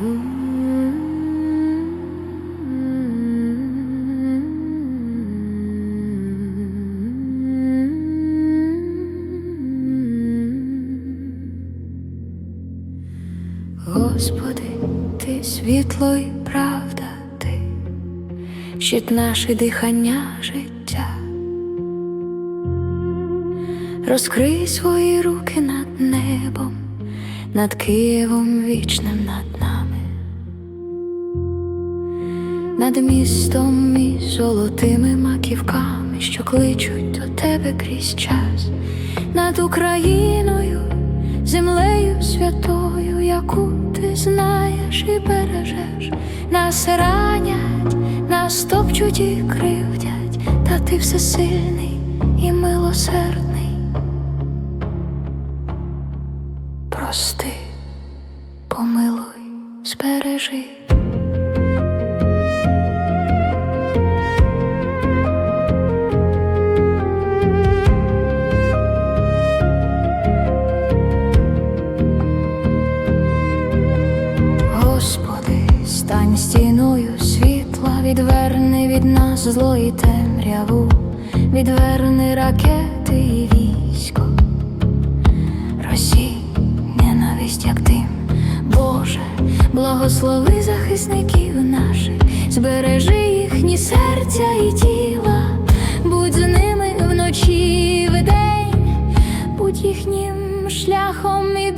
Господи, ти світло і правда, ти, щит наше дихання життя, розкрий свої руки над небом, над Києвом вічним над нами. Над містом і золотими маківками, що кличуть до тебе крізь час, над Україною, землею святою, яку ти знаєш і бережеш, нас ранять, нас топчуть і кривдять, та ти всесильний і милосердний. Прости, помилуй, збережи. Господи, стань стіною світла, відверни від нас зло і темряву, відверни ракети і військо, Росій, ненависть, як дим, Боже, благослови захисників наших, збережи їхні серця і тіла, будь з ними вночі і вдень, будь їхнім шляхом і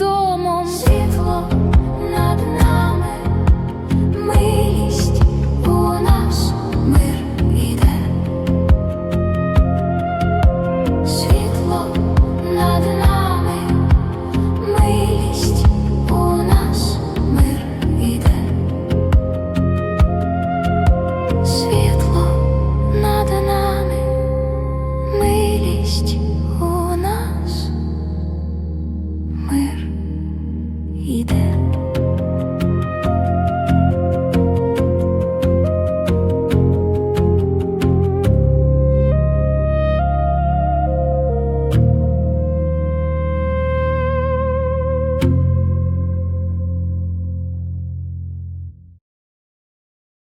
єсть у нас мир іде.